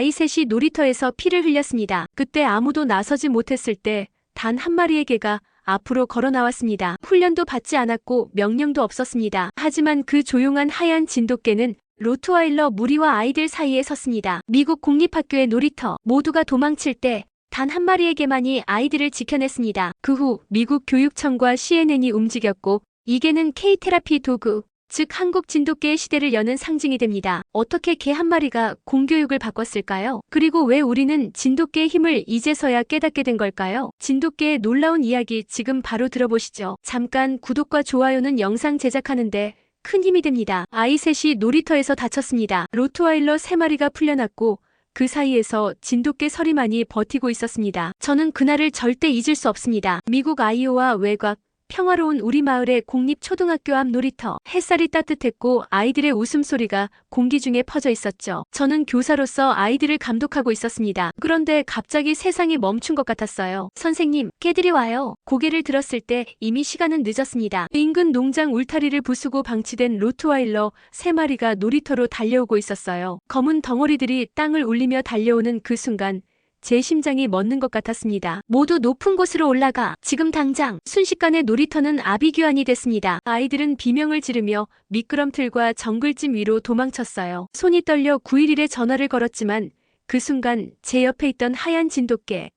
아이 셋이 놀이터에서 피를 흘렸습니다. 그때 아무도 나서지 못했을 때 단 한 마리의 개가 앞으로 걸어 나왔습니다. 훈련도 받지 않았고 명령도 없었습니다. 하지만 그 조용한 하얀 진돗개는 로트와일러 무리와 아이들 사이에 섰습니다. 미국 공립학교의 놀이터 모두가 도망칠 때 단 한 마리의 개만이 아이들을 지켜냈습니다. 그 후 미국 교육청과 CNN이 움직였고 이 개는 K-테라피 도구, 즉 한국 진돗개의 시대를 여는 상징이 됩니다. 어떻게 개 한 마리가 공교육을 바꿨을까요? 그리고 왜 우리는 진돗개의 힘을 이제서야 깨닫게 된 걸까요? 진돗개의 놀라운 이야기 지금 바로 들어보시죠. 잠깐 구독과 좋아요는 영상 제작하는데 큰 힘이 됩니다. 아이 셋이 놀이터에서 다쳤습니다. 로트와일러 세 마리가 풀려났고 그 사이에서 진돗개 서리만이 버티고 있었습니다. 저는 그날을 절대 잊을 수 없습니다. 미국 아이오와 외곽, 평화로운 우리 마을의 공립초등학교 앞 놀이터. 햇살이 따뜻했고 아이들의 웃음소리가 공기 중에 퍼져 있었죠. 저는 교사로서 아이들을 감독하고 있었습니다. 그런데 갑자기 세상이 멈춘 것 같았어요. 선생님, 개들이 와요. 고개를 들었을 때 이미 시간은 늦었습니다. 인근 농장 울타리를 부수고 방치된 로트와일러 세 마리가 놀이터로 달려오고 있었어요. 검은 덩어리들이 땅을 울리며 달려오는 그 순간 제 심장이 멎는 것 같았습니다. 모두 높은 곳으로 올라가. 지금 당장. 순식간에 놀이터는 아비규환이 됐습니다. 아이들은 비명을 지르며 미끄럼틀과 정글짐 위로 도망쳤어요. 손이 떨려 911에 전화를 걸었지만 그 순간 제 옆에 있던 하얀 진돗개.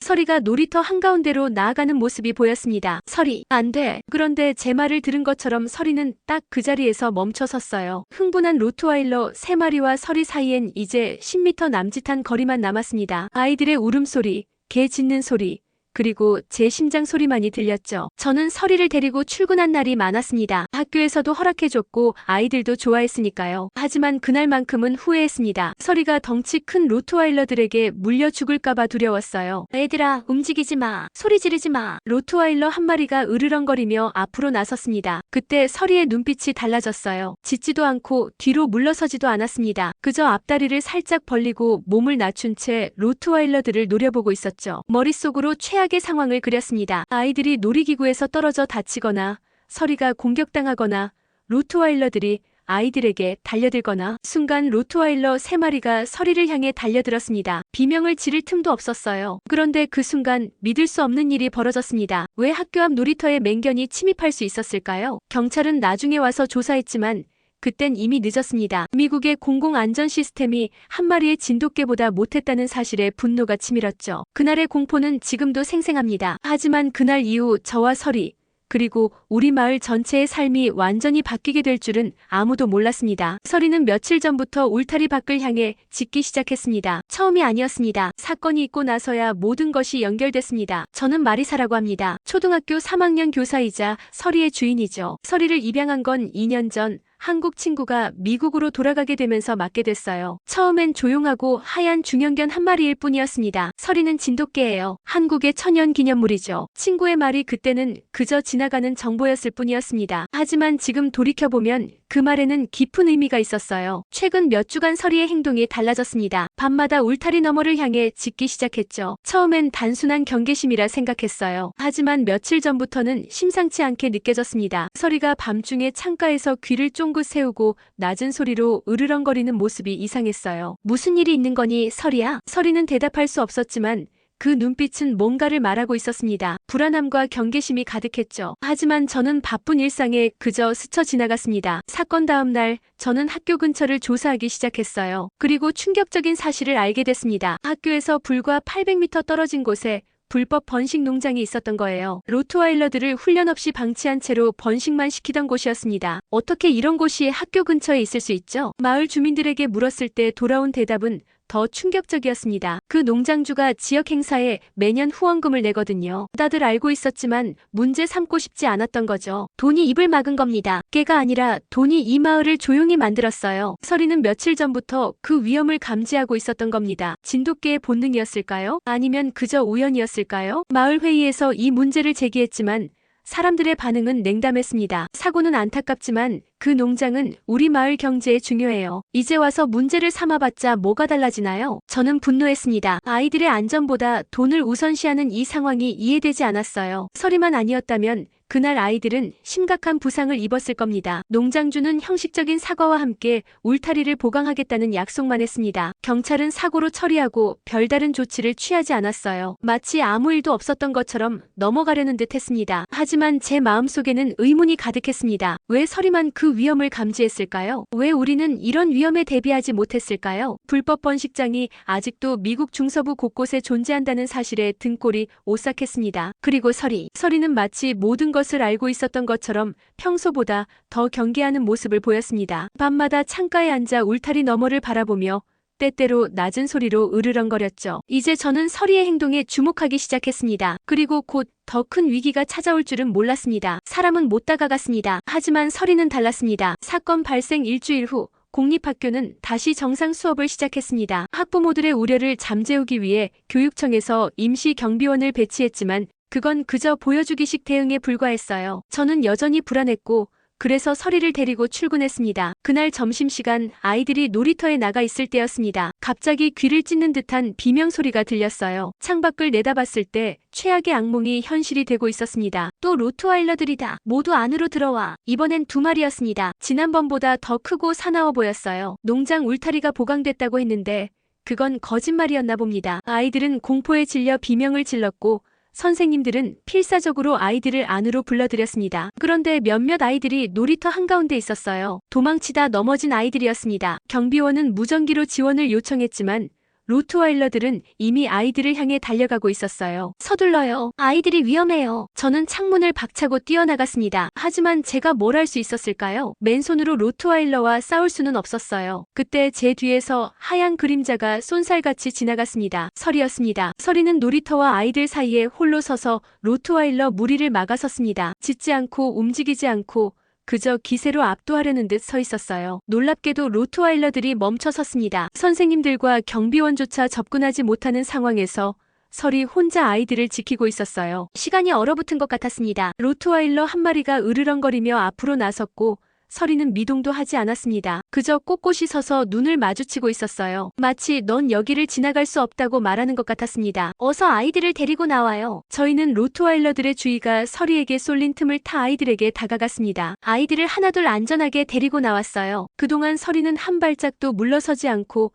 서리가 놀이터 한가운데로 나아가는 모습이 보였습니다. 서리, 안 돼. 그런데 제 말을 들은 것처럼 서리는 딱 그 자리에서 멈춰 섰어요. 흥분한 로트와일러 세 마리와 서리 사이엔 이제 10m 남짓한 거리만 남았습니다. 아이들의 울음소리, 개 짖는 소리, 그리고 제 심장 소리만이 들렸죠. 저는 서리를 데리고 출근한 날이 많았습니다. 학교에서도 허락해줬고 아이들도 좋아했으니까요. 하지만 그날만큼은 후회했습니다. 서리가 덩치 큰 로트와일러들에게 물려 죽을까봐 두려웠어요. 애들아, 움직이지 마. 소리 지르지 마. 로트와일러 한 마리가 으르렁거리며 앞으로 나섰습니다. 그때 서리의 눈빛이 달라졌어요. 짖지도 않고 뒤로 물러서지도 않았습니다. 그저 앞다리를 살짝 벌리고 몸을 낮춘 채 로트와일러들을 노려보고 있었죠. 머릿속으로 최 최악의 상황을 그렸습니다. 아이들이 놀이기구에서 떨어져 다치거나 서리가 공격당하거나 로트와일러들이 아이들에게 달려들거나 순간 로트와일러 세 마리가 서리를 향해 달려들었습니다. 비명을 지를 틈도 없었어요. 그런데 그 순간 믿을 수 없는 일이 벌어졌습니다. 왜 학교 앞 놀이터에 맹견이 침입할 수 있었을까요? 경찰은 나중에 와서 조사했지만 그땐 이미 늦었습니다. 미국의 공공안전 시스템이 한 마리의 진돗개보다 못했다는 사실에 분노가 치밀었죠. 그날의 공포는 지금도 생생합니다. 하지만 그날 이후 저와 설이 그리고 우리 마을 전체의 삶이 완전히 바뀌게 될 줄은 아무도 몰랐습니다. 서리는 며칠 전부터 울타리 밖을 향해 짖기 시작했습니다. 처음이 아니었습니다. 사건이 있고 나서야 모든 것이 연결됐습니다. 저는 마리사라고 합니다. 초등학교 3학년 교사이자 서리의 주인이죠. 서리를 입양한 건 2년 전 한국 친구가 미국으로 돌아가게 되면서 맡게 됐어요. 처음엔 조용하고 하얀 중형견 한 마리일 뿐이었습니다. 서리는 진돗개예요. 한국의 천연 기념물이죠. 친구의 말이 그때는 그저 지나가는 정보였을 뿐이었습니다. 하지만 지금 돌이켜보면 그 말에는 깊은 의미가 있었어요. 최근 몇 주간 서리의 행동이 달라졌습니다. 밤마다 울타리 너머를 향해 짖기 시작했죠. 처음엔 단순한 경계심이라 생각했어요. 하지만 며칠 전부터는 심상치 않게 느껴졌습니다. 서리가 밤중에 창가에서 귀를 쫑긋 세우고 낮은 소리로 으르렁거리는 모습이 이상했어요. 무슨 일이 있는 거니 서리야? 서리는 대답할 수 없었지만 그 눈빛은 뭔가를 말하고 있었습니다. 불안함과 경계심이 가득했죠. 하지만 저는 바쁜 일상에 그저 스쳐 지나갔습니다. 사건 다음 날 저는 학교 근처를 조사하기 시작했어요. 그리고 충격적인 사실을 알게 됐습니다. 학교에서 불과 800m 떨어진 곳에 불법 번식 농장이 있었던 거예요. 로트와일러들을 훈련 없이 방치한 채로 번식만 시키던 곳이었습니다. 어떻게 이런 곳이 학교 근처에 있을 수 있죠? 마을 주민들에게 물었을 때 돌아온 대답은 더 충격적이었습니다. 그 농장주가 지역 행사에 매년 후원금을 내거든요. 다들 알고 있었지만 문제 삼고 싶지 않았던 거죠. 돈이 입을 막은 겁니다. 깨가 아니라 돈이 이 마을을 조용히 만들었어요. 서리는 며칠 전부터 그 위험을 감지하고 있었던 겁니다. 진돗개의 본능이었을까요? 아니면 그저 우연이었을까요? 마을 회의에서 이 문제를 제기했지만 사람들의 반응은 냉담했습니다. 사고는 안타깝지만 그 농장은 우리 마을 경제에 중요해요. 이제 와서 문제를 삼아봤자 뭐가 달라지나요? 저는 분노했습니다. 아이들의 안전보다 돈을 우선시하는 이 상황이 이해되지 않았어요. 서리만 아니었다면 그날 아이들은 심각한 부상을 입었을 겁니다. 농장주는 형식적인 사과와 함께 울타리를 보강하겠다는 약속만 했습니다. 경찰은 사고로 처리하고 별다른 조치를 취하지 않았어요. 마치 아무 일도 없었던 것처럼 넘어가려는 듯 했습니다. 하지만 제 마음속에는 의문이 가득했습니다. 왜 서리만 그 위험을 감지했을까요? 왜 우리는 이런 위험에 대비하지 못했을까요? 불법 번식장이 아직도 미국 중서부 곳곳에 존재한다는 사실에 등골이 오싹했습니다. 그리고 서리. 서리는 마치 모든 것을 알고 있었던 것처럼 평소보다 더 경계하는 모습을 보였습니다. 밤마다 창가에 앉아 울타리 너머를 바라보며 때때로 낮은 소리로 으르렁거렸죠. 이제 저는 서리의 행동에 주목하기 시작했습니다. 그리고 곧 더 큰 위기가 찾아올 줄은 몰랐습니다. 사람은 못 다가갔습니다. 하지만 서리는 달랐습니다. 사건 발생 일주일 후 공립학교는 다시 정상 수업을 시작했습니다. 학부모들의 우려를 잠재우기 위해 교육청에서 임시 경비원을 배치했지만 그건 그저 보여주기식 대응에 불과했어요. 저는 여전히 불안했고 그래서 서리를 데리고 출근했습니다. 그날 점심시간 아이들이 놀이터에 나가 있을 때였습니다. 갑자기 귀를 찢는 듯한 비명 소리가 들렸어요. 창밖을 내다봤을 때 최악의 악몽이 현실이 되고 있었습니다. 또 로트와일러들이다. 모두 안으로 들어와. 이번엔 두 마리였습니다. 지난번보다 더 크고 사나워 보였어요. 농장 울타리가 보강됐다고 했는데 그건 거짓말이었나 봅니다. 아이들은 공포에 질려 비명을 질렀고 선생님들은 필사적으로 아이들을 안으로 불러들였습니다. 그런데 몇몇 아이들이 놀이터 한가운데 있었어요. 도망치다 넘어진 아이들이었습니다. 경비원은 무전기로 지원을 요청했지만 로트와일러들은 이미 아이들을 향해 달려가고 있었어요. 서둘러요. 아이들이 위험해요. 저는 창문을 박차고 뛰어나갔습니다. 하지만 제가 뭘 할 수 있었을까요? 맨손으로 로트와일러와 싸울 수는 없었어요. 그때 제 뒤에서 하얀 그림자가 쏜살같이 지나갔습니다. 설이었습니다. 설이는 놀이터와 아이들 사이에 홀로 서서 로트와일러 무리를 막아섰습니다. 짖지 않고 움직이지 않고 그저 기세로 압도하려는 듯 서 있었어요. 놀랍게도 로트와일러들이 멈춰 섰습니다. 선생님들과 경비원조차 접근하지 못하는 상황에서 설이 혼자 아이들을 지키고 있었어요. 시간이 얼어붙은 것 같았습니다. 로트와일러 한 마리가 으르렁거리며 앞으로 나섰고 서리는 미동도 하지 않았습니다. 그저 꼿꼿이 서서 눈을 마주치고 있었어요. 마치 넌 여기를 지나갈 수 없다고 말하는 것 같았습니다. 어서 아이들을 데리고 나와요. 저희는 로트와일러들의 주의가 서리에게 쏠린 틈을 타 아이들에게 다가갔습니다. 아이들을 하나둘 안전하게 데리고 나왔어요. 그동안 서리는 한 발짝도 물러서지 않고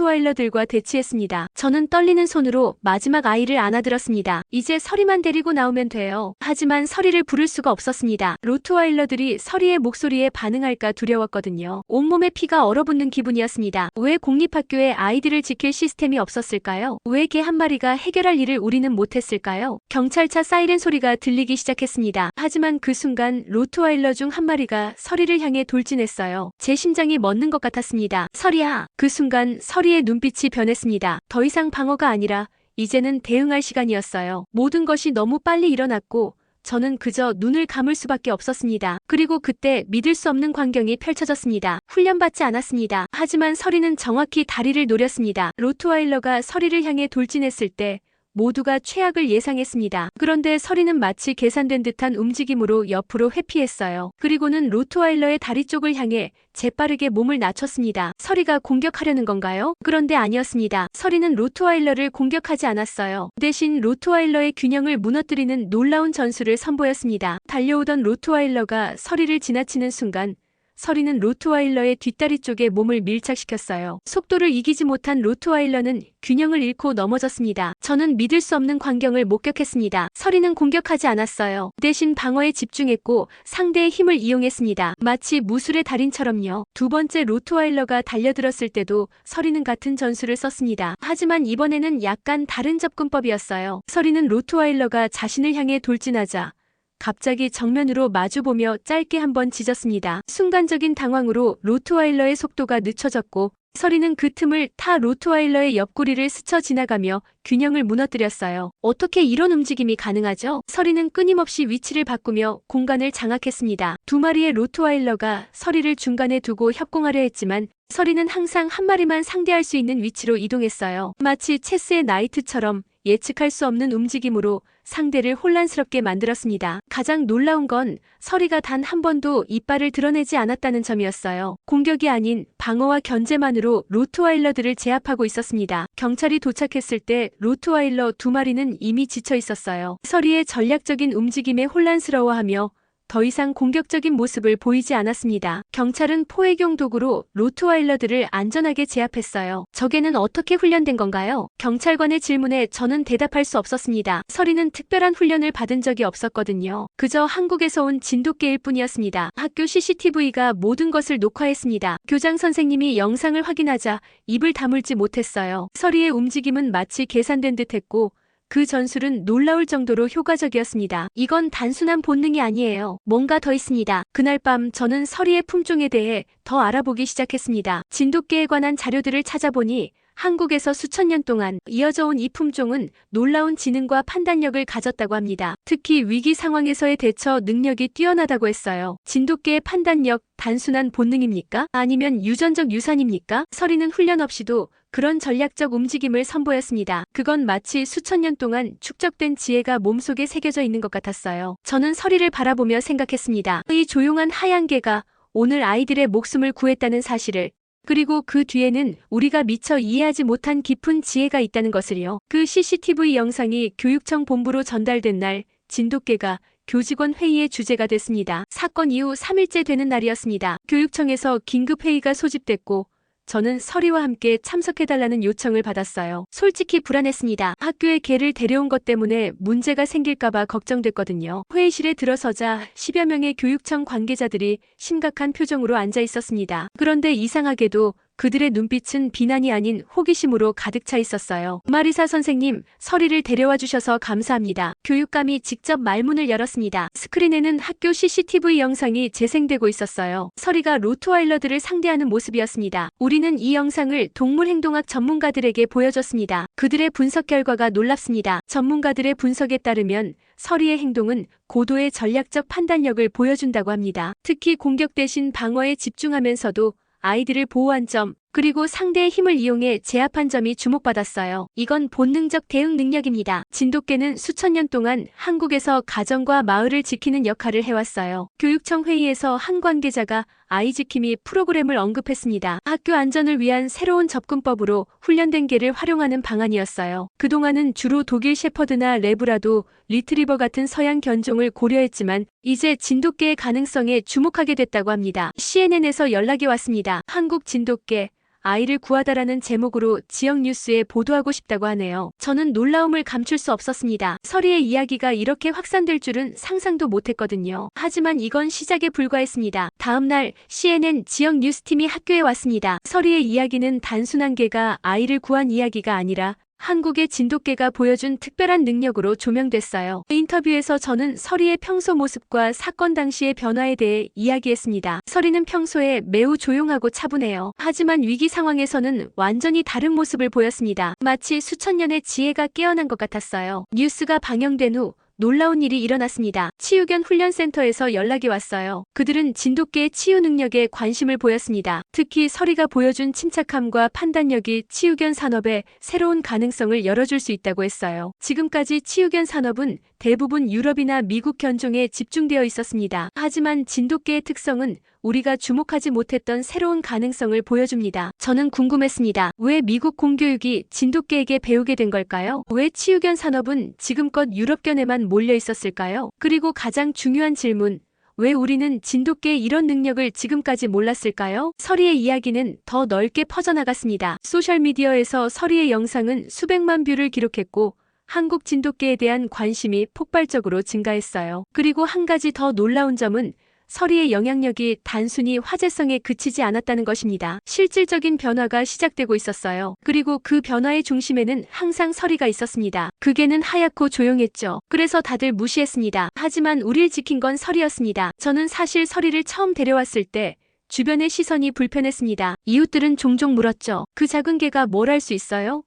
로트와일러들과 대치했습니다. 저는 떨리는 손으로 마지막 아이를 안아들었습니다. 이제 서리만 데리고 나오면 돼요. 하지만 서리를 부를 수가 없었습니다. 로트와일러들이 서리의 목소리에 반응할까 두려웠거든요. 온몸에 피가 얼어붙는 기분이었습니다. 왜 공립학교에 아이들을 지킬 시스템이 없었을까요? 왜 개 한 마리가 해결할 일을 우리는 못했을까요? 경찰차 사이렌 소리가 들리기 시작했습니다. 하지만 그 순간 로트와일러 중 한 마리가 서리를 향해 돌진했어요. 제 심장이 멎는 것 같았습니다. 서리야! 그 순간 서리의 눈빛이 변했습니다. 더 이상 방어가 아니라 이제는 대응할 시간이었어요. 모든 것이 너무 빨리 일어났고 저는 그저 눈을 감을 수밖에 없었습니다. 그리고 그때 믿을 수 없는 광경이 펼쳐졌습니다. 훈련받지 않았습니다. 하지만 서리는 정확히 다리를 노렸습니다. 로트와일러가 서리를 향해 돌진했을 때 모두가 최악을 예상했습니다. 그런데 서리는 마치 계산된 듯한 움직임으로 옆으로 회피했어요. 그리고는 로트와일러의 다리 쪽을 향해 재빠르게 몸을 낮췄습니다. 서리가 공격하려는 건가요? 그런데 아니었습니다. 서리는 로트와일러를 공격하지 않았어요. 대신 로트와일러의 균형을 무너뜨리는 놀라운 전술을 선보였습니다. 달려오던 로트와일러가 서리를 지나치는 순간 서리는 로트와일러의 뒷다리 쪽에 몸을 밀착시켰어요. 속도를 이기지 못한 로트와일러는 균형을 잃고 넘어졌습니다. 저는 믿을 수 없는 광경을 목격했습니다. 서리는 공격하지 않았어요. 대신 방어에 집중했고 상대의 힘을 이용했습니다. 마치 무술의 달인처럼요. 두 번째 로트와일러가 달려들었을 때도 서리는 같은 전술을 썼습니다. 하지만 이번에는 약간 다른 접근법이었어요. 서리는 로트와일러가 자신을 향해 돌진하자 갑자기 정면으로 마주보며 짧게 한번 짖었습니다. 순간적인 당황으로 로트와일러의 속도가 늦춰졌고 서리는 그 틈을 타 로트와일러의 옆구리를 스쳐 지나가며 균형을 무너뜨렸어요. 어떻게 이런 움직임이 가능하죠? 서리는 끊임없이 위치를 바꾸며 공간을 장악했습니다. 두 마리의 로트와일러가 서리를 중간에 두고 협공하려 했지만 서리는 항상 한 마리만 상대할 수 있는 위치로 이동했어요. 마치 체스의 나이트처럼 예측할 수 없는 움직임으로 상대를 혼란스럽게 만들었습니다. 가장 놀라운 건 서리가 단 한 번도 이빨을 드러내지 않았다는 점이었어요. 공격이 아닌 방어와 견제만으로 로트와일러들을 제압하고 있었습니다. 경찰이 도착했을 때 로트와일러 두 마리는 이미 지쳐 있었어요. 서리의 전략적인 움직임에 혼란스러워하며 더 이상 공격적인 모습을 보이지 않았습니다. 경찰은 포획용 도구로 로트와일러들을 안전하게 제압했어요. 적에는 어떻게 훈련된 건가요? 경찰관의 질문에 저는 대답할 수 없었습니다. 서리는 특별한 훈련을 받은 적이 없었거든요. 그저 한국에서 온 진돗개일 뿐이었습니다. 학교 CCTV가 모든 것을 녹화했습니다. 교장 선생님이 영상을 확인하자 입을 다물지 못했어요. 서리의 움직임은 마치 계산된 듯했고 그 전술은 놀라울 정도로 효과적이었습니다. 이건 단순한 본능이 아니에요. 뭔가 더 있습니다. 그날 밤 저는 서리의 품종에 대해 더 알아보기 시작했습니다. 진돗개에 관한 자료들을 찾아보니 한국에서 수천 년 동안 이어져 온 이 품종은 놀라운 지능과 판단력을 가졌다고 합니다. 특히 위기 상황에서의 대처 능력이 뛰어나다고 했어요. 진돗개의 판단력 단순한 본능입니까? 아니면 유전적 유산입니까? 서리는 훈련 없이도 그런 전략적 움직임을 선보였습니다. 그건 마치 수천 년 동안 축적된 지혜가 몸속에 새겨져 있는 것 같았어요. 저는 서리를 바라보며 생각했습니다. 이 조용한 하얀 개가 오늘 아이들의 목숨을 구했다는 사실을 그리고 그 뒤에는 우리가 미처 이해하지 못한 깊은 지혜가 있다는 것을요. 그 CCTV 영상이 교육청 본부로 전달된 날 진돗개가 교직원 회의의 주제가 됐습니다. 사건 이후 3일째 되는 날이었습니다. 교육청에서 긴급 회의가 소집됐고 저는 서리와 함께 참석해달라는 요청을 받았어요. 솔직히 불안했습니다. 학교에 개를 데려온 것 때문에 문제가 생길까봐 걱정됐거든요. 회의실에 들어서자 10여 명의 교육청 관계자들이 심각한 표정으로 앉아 있었습니다. 그런데 이상하게도 그들의 눈빛은 비난이 아닌 호기심으로 가득 차 있었어요. 마리사 선생님, 서리를 데려와 주셔서 감사합니다. 교육감이 직접 말문을 열었습니다. 스크린에는 학교 CCTV 영상이 재생되고 있었어요. 서리가 로트와일러들을 상대하는 모습이었습니다. 우리는 이 영상을 동물행동학 전문가들에게 보여줬습니다. 그들의 분석 결과가 놀랍습니다. 전문가들의 분석에 따르면 서리의 행동은 고도의 전략적 판단력을 보여준다고 합니다. 특히 공격 대신 방어에 집중하면서도 아이들을 보호한 점, 그리고 상대의 힘을 이용해 제압한 점이 주목받았어요. 이건 본능적 대응 능력입니다. 진돗개는 수천 년 동안 한국에서 가정과 마을을 지키는 역할을 해왔어요. 교육청 회의에서 한 관계자가 아이 지킴이 프로그램을 언급했습니다. 학교 안전을 위한 새로운 접근법으로 훈련된 개를 활용하는 방안이었어요. 그동안은 주로 독일 셰퍼드나 레브라도, 리트리버 같은 서양 견종을 고려했지만 이제 진돗개의 가능성에 주목하게 됐다고 합니다. CNN에서 연락이 왔습니다. 한국 진돗개 아이를 구하다라는 제목으로 지역 뉴스에 보도하고 싶다고 하네요. 저는 놀라움을 감출 수 없었습니다. 서리의 이야기가 이렇게 확산될 줄은 상상도 못했거든요. 하지만 이건 시작에 불과했습니다. 다음 날 CNN 지역 뉴스팀이 학교에 왔습니다. 서리의 이야기는 단순한 개가 아이를 구한 이야기가 아니라 한국의 진돗개가 보여준 특별한 능력으로 조명됐어요. 인터뷰에서 저는 서리의 평소 모습과 사건 당시의 변화에 대해 이야기했습니다. 서리는 평소에 매우 조용하고 차분해요. 하지만 위기 상황에서는 완전히 다른 모습을 보였습니다. 마치 수천 년의 지혜가 깨어난 것 같았어요. 뉴스가 방영된 후 놀라운 일이 일어났습니다. 치유견 훈련센터에서 연락이 왔어요. 그들은 진돗개의 치유 능력에 관심을 보였습니다. 특히 서리가 보여준 침착함과 판단력이 치유견 산업에 새로운 가능성을 열어줄 수 있다고 했어요. 지금까지 치유견 산업은 대부분 유럽이나 미국 견종에 집중되어 있었습니다. 하지만 진돗개의 특성은 우리가 주목하지 못했던 새로운 가능성을 보여줍니다. 저는 궁금했습니다. 왜 미국 공교육이 진돗개에게 배우게 된 걸까요? 왜 치유견 산업은 지금껏 유럽견에만 몰려 있었을까요? 그리고 가장 중요한 질문. 왜 우리는 진돗개의 이런 능력을 지금까지 몰랐을까요? 서리의 이야기는 더 넓게 퍼져나갔습니다. 소셜미디어에서 서리의 영상은 수백만 뷰를 기록했고 한국 진돗개에 대한 관심이 폭발적으로 증가했어요. 그리고 한 가지 더 놀라운 점은 서리의 영향력이 단순히 화제성에 그치지 않았다는 것입니다. 실질적인 변화가 시작되고 있었어요. 그리고 그 변화의 중심에는 항상 서리가 있었습니다. 그게는 하얗고 조용했죠. 그래서 다들 무시했습니다. 하지만 우릴 지킨 건 서리였습니다. 저는 사실 서리를 처음 데려왔을 때 주변의 시선이 불편했습니다. 이웃들은 종종 물었죠. 그 작은 개가 뭘 할 수 있어요?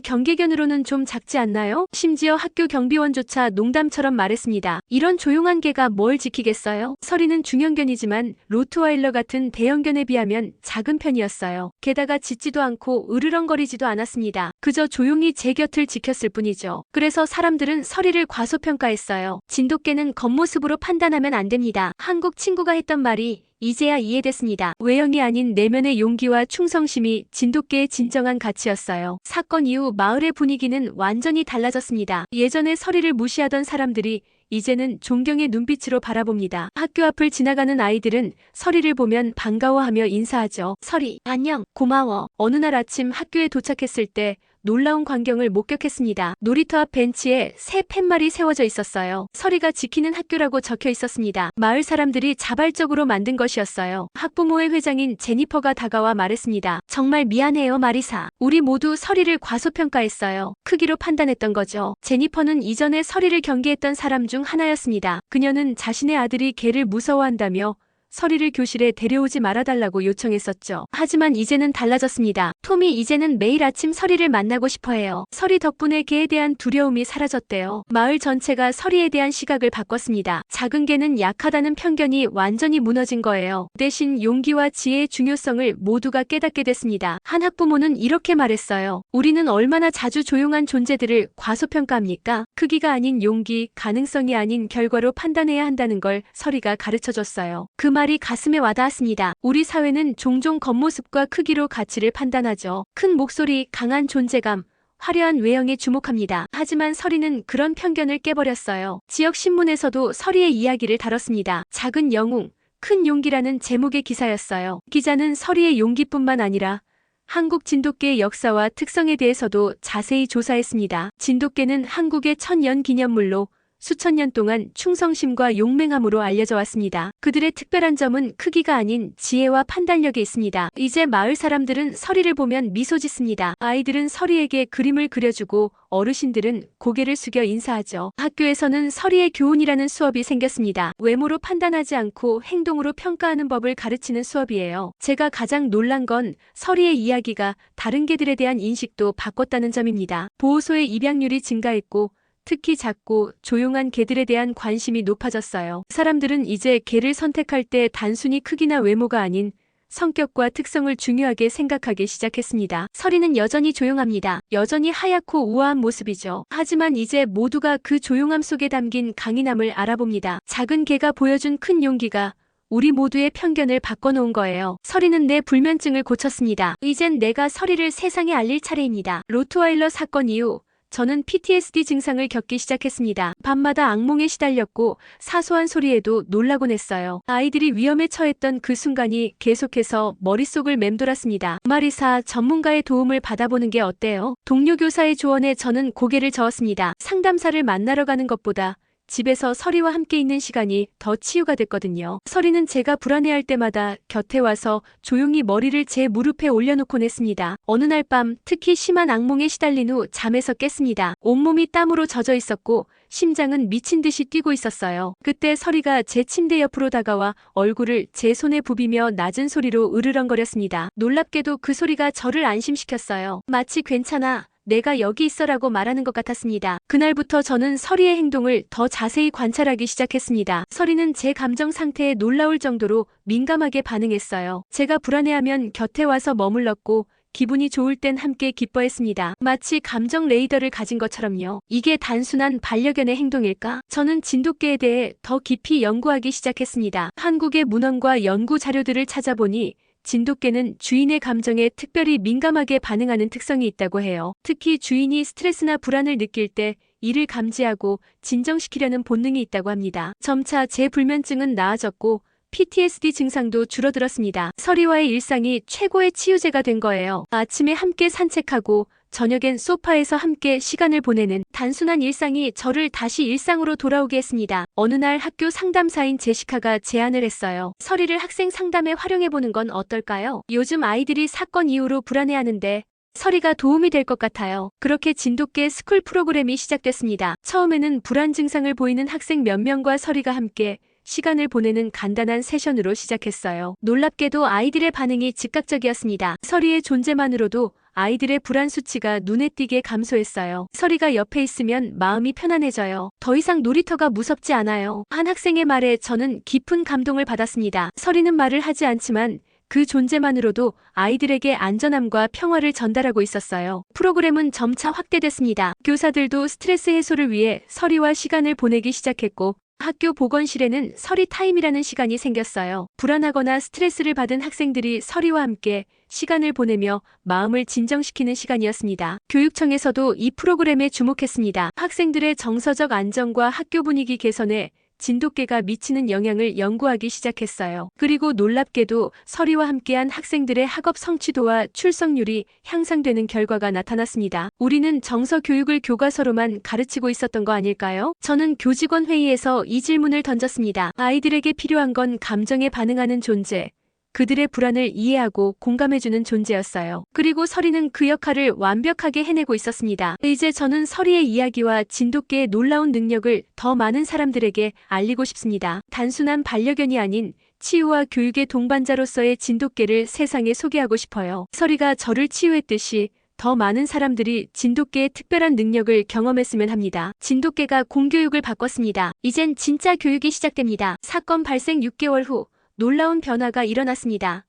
경계견으로는 좀 작지 않나요? 심지어 학교 경비원조차 농담처럼 말했습니다. 이런 조용한 개가 뭘 지키겠어요? 서리는 중형견이지만 로트와일러 같은 대형견에 비하면 작은 편이었어요. 게다가 짖지도 않고 으르렁거리지도 않았습니다. 그저 조용히 제 곁을 지켰을 뿐이죠. 그래서 사람들은 서리를 과소평가했어요. 진돗개는 겉모습으로 판단하면 안 됩니다. 한국 친구가 했던 말이 이제야 이해됐습니다. 외형이 아닌 내면의 용기와 충성심이 진돗개의 진정한 가치였어요. 사건 이후 마을의 분위기는 완전히 달라졌습니다. 예전에 서리를 무시하던 사람들이 이제는 존경의 눈빛으로 바라봅니다. 학교 앞을 지나가는 아이들은 서리를 보면 반가워하며 인사하죠. 서리, 안녕, 고마워. 어느 날 아침 학교에 도착했을 때 놀라운 광경을 목격했습니다. 놀이터 앞 벤치에 새 팻말이 세워져 있었어요. 서리가 지키는 학교라고 적혀 있었습니다. 마을 사람들이 자발적으로 만든 것이었어요. 학부모의 회장인 제니퍼가 다가와 말했습니다. 정말 미안해요, 마리사. 우리 모두 서리를 과소평가했어요. 크기로 판단했던 거죠. 제니퍼는 이전에 서리를 경계했던 사람 중 하나였습니다. 그녀는 자신의 아들이 개를 무서워한다며 서리를 교실에 데려오지 말아달라고 요청했었죠. 하지만 이제는 달라졌습니다. 톰이 이제는 매일 아침 서리를 만나고 싶어 해요. 서리 덕분에 개에 대한 두려움이 사라졌대요. 마을 전체가 서리에 대한 시각을 바꿨습니다. 작은 개는 약하다는 편견이 완전히 무너진 거예요. 대신 용기와 지혜의 중요성을 모두가 깨닫게 됐습니다. 한 학부모는 이렇게 말했어요. 우리는 얼마나 자주 조용한 존재들을 과소평가합니까? 크기가 아닌 용기, 가능성이 아닌 결과로 판단해야 한다는 걸 서리가 가르쳐줬어요. 그말 이 가슴에 와닿았습니다. 우리 사회는 종종 겉모습과 크기로 가치를 판단하죠. 큰 목소리, 강한 존재감, 화려한 외형에 주목합니다. 하지만 서리는 그런 편견을 깨버렸어요. 지역 신문에서도 서리의 이야기를 다뤘습니다. 작은 영웅, 큰 용기라는 제목의 기사였어요. 기자는 서리의 용기뿐만 아니라 한국 진돗개의 역사와 특성에 대해서도 자세히 조사했습니다. 진돗개는 한국의 천연 기념물로 수천 년 동안 충성심과 용맹함으로 알려져 왔습니다. 그들의 특별한 점은 크기가 아닌 지혜와 판단력에 있습니다. 이제 마을 사람들은 서리를 보면 미소 짓습니다. 아이들은 서리에게 그림을 그려주고 어르신들은 고개를 숙여 인사하죠. 학교에서는 서리의 교훈이라는 수업이 생겼습니다. 외모로 판단하지 않고 행동으로 평가하는 법을 가르치는 수업이에요. 제가 가장 놀란 건 서리의 이야기가 다른 개들에 대한 인식도 바꿨다는 점입니다. 보호소의 입양률이 증가했고 특히 작고 조용한 개들에 대한 관심이 높아졌어요. 사람들은 이제 개를 선택할 때 단순히 크기나 외모가 아닌 성격과 특성을 중요하게 생각하기 시작했습니다. 서리는 여전히 조용합니다. 여전히 하얗고 우아한 모습이죠. 하지만 이제 모두가 그 조용함 속에 담긴 강인함을 알아봅니다. 작은 개가 보여준 큰 용기가 우리 모두의 편견을 바꿔놓은 거예요. 서리는 내 불면증을 고쳤습니다. 이젠 내가 서리를 세상에 알릴 차례입니다. 로트와일러 사건 이후 저는 PTSD 증상을 겪기 시작했습니다. 밤마다 악몽에 시달렸고 사소한 소리에도 놀라곤 했어요. 아이들이 위험에 처했던 그 순간이 계속해서 머릿속을 맴돌았습니다. 마리사 전문가의 도움을 받아보는 게 어때요? 동료 교사의 조언에 저는 고개를 저었습니다. 상담사를 만나러 가는 것보다 집에서 서리와 함께 있는 시간이 더 치유가 됐거든요. 서리는 제가 불안해할 때마다 곁에 와서 조용히 머리를 제 무릎에 올려놓곤 했습니다. 어느 날 밤 특히 심한 악몽에 시달린 후 잠에서 깼습니다. 온몸이 땀으로 젖어 있었고 심장은 미친 듯이 뛰고 있었어요. 그때 서리가 제 침대 옆으로 다가와 얼굴을 제 손에 부비며 낮은 소리로 으르렁거렸습니다. 놀랍게도 그 소리가 저를 안심시켰어요. 마치 괜찮아. 내가 여기 있어라고 말하는 것 같았습니다. 그날부터 저는 서리의 행동을 더 자세히 관찰하기 시작했습니다. 서리는 제 감정 상태에 놀라울 정도로 민감하게 반응했어요. 제가 불안해하면 곁에 와서 머물렀고 기분이 좋을 땐 함께 기뻐했습니다. 마치 감정 레이더를 가진 것처럼요. 이게 단순한 반려견의 행동일까? 저는 진돗개에 대해 더 깊이 연구하기 시작했습니다. 한국의 문헌과 연구 자료들을 찾아보니 진돗개는 주인의 감정에 특별히 민감하게 반응하는 특성이 있다고 해요. 특히 주인이 스트레스나 불안을 느낄 때 이를 감지하고 진정시키려는 본능이 있다고 합니다. 점차 제 불면증은 나아졌고 PTSD 증상도 줄어들었습니다. 서리와의 일상이 최고의 치유제가 된 거예요. 아침에 함께 산책하고 저녁엔 소파에서 함께 시간을 보내는 단순한 일상이 저를 다시 일상으로 돌아오게 했습니다. 어느 날 학교 상담사인 제시카가 제안을 했어요. 서리를 학생 상담에 활용해보는 건 어떨까요? 요즘 아이들이 사건 이후로 불안해하는데 서리가 도움이 될 것 같아요. 그렇게 진돗개 스쿨 프로그램이 시작됐습니다. 처음에는 불안 증상을 보이는 학생 몇 명과 서리가 함께 시간을 보내는 간단한 세션으로 시작했어요. 놀랍게도 아이들의 반응이 즉각적이었습니다. 서리의 존재만으로도 아이들의 불안 수치가 눈에 띄게 감소했어요. 서리가 옆에 있으면 마음이 편안해져요. 더 이상 놀이터가 무섭지 않아요. 한 학생의 말에 저는 깊은 감동을 받았습니다. 서리는 말을 하지 않지만 그 존재만으로도 아이들에게 안전함과 평화를 전달하고 있었어요. 프로그램은 점차 확대됐습니다. 교사들도 스트레스 해소를 위해 서리와 시간을 보내기 시작했고 학교 보건실에는 서리 타임이라는 시간이 생겼어요. 불안하거나 스트레스를 받은 학생들이 서리와 함께 시간을 보내며 마음을 진정시키는 시간이었습니다. 교육청에서도 이 프로그램에 주목했습니다. 학생들의 정서적 안정과 학교 분위기 개선에 진돗개가 미치는 영향을 연구하기 시작했어요. 그리고 놀랍게도 서리와 함께한 학생들의 학업 성취도와 출석률이 향상되는 결과가 나타났습니다. 우리는 정서 교육을 교과서로만 가르치고 있었던 거 아닐까요? 저는 교직원 회의에서 이 질문을 던졌습니다. 아이들에게 필요한 건 감정에 반응하는 존재. 그들의 불안을 이해하고 공감해주는 존재였어요. 그리고 서리는 그 역할을 완벽하게 해내고 있었습니다. 이제 저는 서리의 이야기와 진돗개의 놀라운 능력을 더 많은 사람들에게 알리고 싶습니다. 단순한 반려견이 아닌 치유와 교육의 동반자로서의 진돗개를 세상에 소개하고 싶어요. 서리가 저를 치유했듯이 더 많은 사람들이 진돗개의 특별한 능력을 경험했으면 합니다. 진돗개가 공교육을 바꿨습니다. 이젠 진짜 교육이 시작됩니다. 사건 발생 6개월 후 놀라운 변화가 일어났습니다.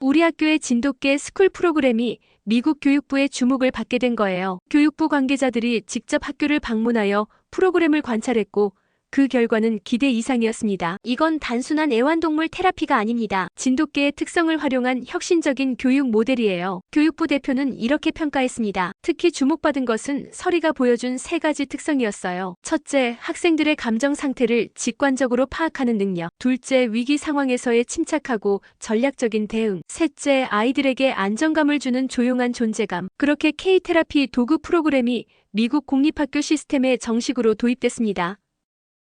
우리 학교의 진돗개 스쿨 프로그램이 미국 교육부의 주목을 받게 된 거예요. 교육부 관계자들이 직접 학교를 방문하여 프로그램을 관찰했고 그 결과는 기대 이상이었습니다. 이건 단순한 애완동물 테라피가 아닙니다. 진돗개의 특성을 활용한 혁신적인 교육 모델이에요. 교육부 대표는 이렇게 평가했습니다. 특히 주목받은 것은 서리가 보여준 세 가지 특성이었어요. 첫째, 학생들의 감정 상태를 직관적으로 파악하는 능력. 둘째, 위기 상황에서의 침착하고 전략적인 대응. 셋째, 아이들에게 안정감을 주는 조용한 존재감. 그렇게 K-테라피 도구 프로그램이 미국 공립학교 시스템에 정식으로 도입됐습니다.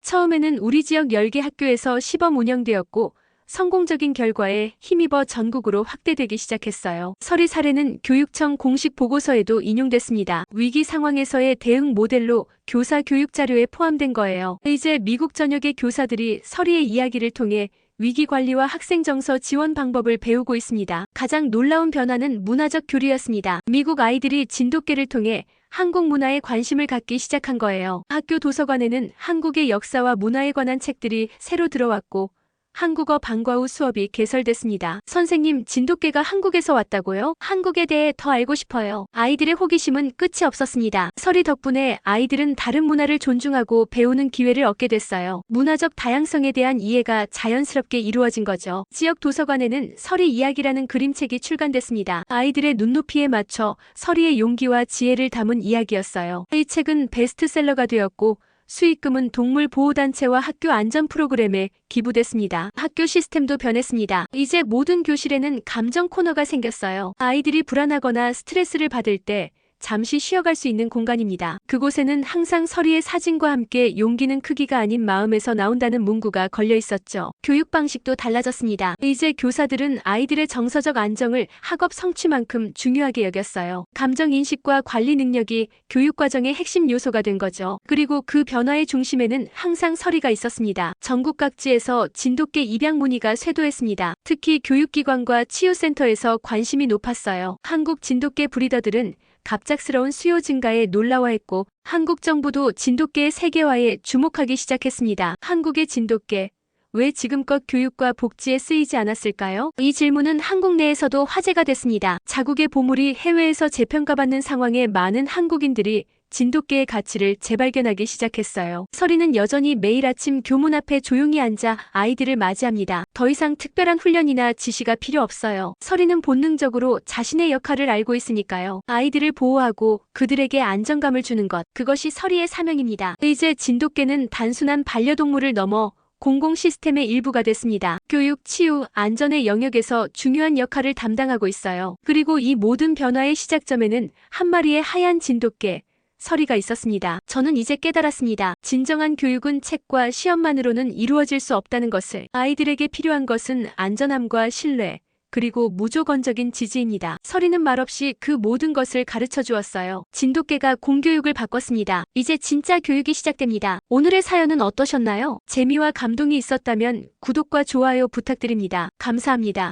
처음에는 우리 지역 10개 학교에서 시범 운영되었고 성공적인 결과에 힘입어 전국으로 확대되기 시작했어요. 서리 사례는 교육청 공식 보고서에도 인용됐습니다. 위기 상황에서의 대응 모델로 교사 교육 자료에 포함된 거예요. 이제 미국 전역의 교사들이 서리의 이야기를 통해 위기 관리와 학생 정서 지원 방법을 배우고 있습니다. 가장 놀라운 변화는 문화적 교류였습니다. 미국 아이들이 진돗개를 통해 한국 문화에 관심을 갖기 시작한 거예요. 학교 도서관에는 한국의 역사와 문화에 관한 책들이 새로 들어왔고 한국어 방과 후 수업이 개설됐습니다. 선생님, 진돗개가 한국에서 왔다고요? 한국에 대해 더 알고 싶어요. 아이들의 호기심은 끝이 없었습니다. 서리 덕분에 아이들은 다른 문화를 존중하고 배우는 기회를 얻게 됐어요. 문화적 다양성에 대한 이해가 자연스럽게 이루어진 거죠. 지역 도서관에는 서리 이야기라는 그림책이 출간됐습니다. 아이들의 눈높이에 맞춰 서리의 용기와 지혜를 담은 이야기였어요. 이 책은 베스트셀러가 되었고 수익금은 동물 보호단체와 학교 안전 프로그램에 기부됐습니다. 학교 시스템도 변했습니다. 이제 모든 교실에는 감정 코너가 생겼어요. 아이들이 불안하거나 스트레스를 받을 때 잠시 쉬어갈 수 있는 공간입니다. 그곳에는 항상 서리의 사진과 함께 용기는 크기가 아닌 마음에서 나온다는 문구가 걸려 있었죠. 교육 방식도 달라졌습니다. 이제 교사들은 아이들의 정서적 안정을 학업 성취만큼 중요하게 여겼어요. 감정 인식과 관리 능력이 교육 과정의 핵심 요소가 된 거죠. 그리고 그 변화의 중심에는 항상 서리가 있었습니다. 전국 각지에서 진돗개 입양 문의가 쇄도했습니다. 특히 교육기관과 치유센터에서 관심이 높았어요. 한국 진돗개 브리더들은 갑작스러운 수요 증가에 놀라워했고 한국 정부도 진돗개의 세계화에 주목하기 시작했습니다. 한국의 진돗개 왜 지금껏 교육과 복지에 쓰이지 않았을까요? 이 질문은 한국 내에서도 화제가 됐습니다. 자국의 보물이 해외에서 재평가받는 상황에 많은 한국인들이 진돗개의 가치를 재발견하기 시작했어요. 서리는 여전히 매일 아침 교문 앞에 조용히 앉아 아이들을 맞이합니다. 더 이상 특별한 훈련이나 지시가 필요 없어요. 서리는 본능적으로 자신의 역할을 알고 있으니까요. 아이들을 보호하고 그들에게 안정감을 주는 것. 그것이 서리의 사명입니다. 이제 진돗개는 단순한 반려동물을 넘어 공공 시스템의 일부가 됐습니다. 교육, 치유, 안전의 영역에서 중요한 역할을 담당하고 있어요. 그리고 이 모든 변화의 시작점에는 한 마리의 하얀 진돗개, 서리가 있었습니다. 저는 이제 깨달았습니다. 진정한 교육은 책과 시험만으로는 이루어질 수 없다는 것을. 아이들에게 필요한 것은 안전함과 신뢰, 그리고 무조건적인 지지입니다. 서리는 말없이 그 모든 것을 가르쳐 주었어요. 진돗개가 공교육을 바꿨습니다. 이제 진짜 교육이 시작됩니다. 오늘의 사연은 어떠셨나요? 재미와 감동이 있었다면 구독과 좋아요 부탁드립니다. 감사합니다.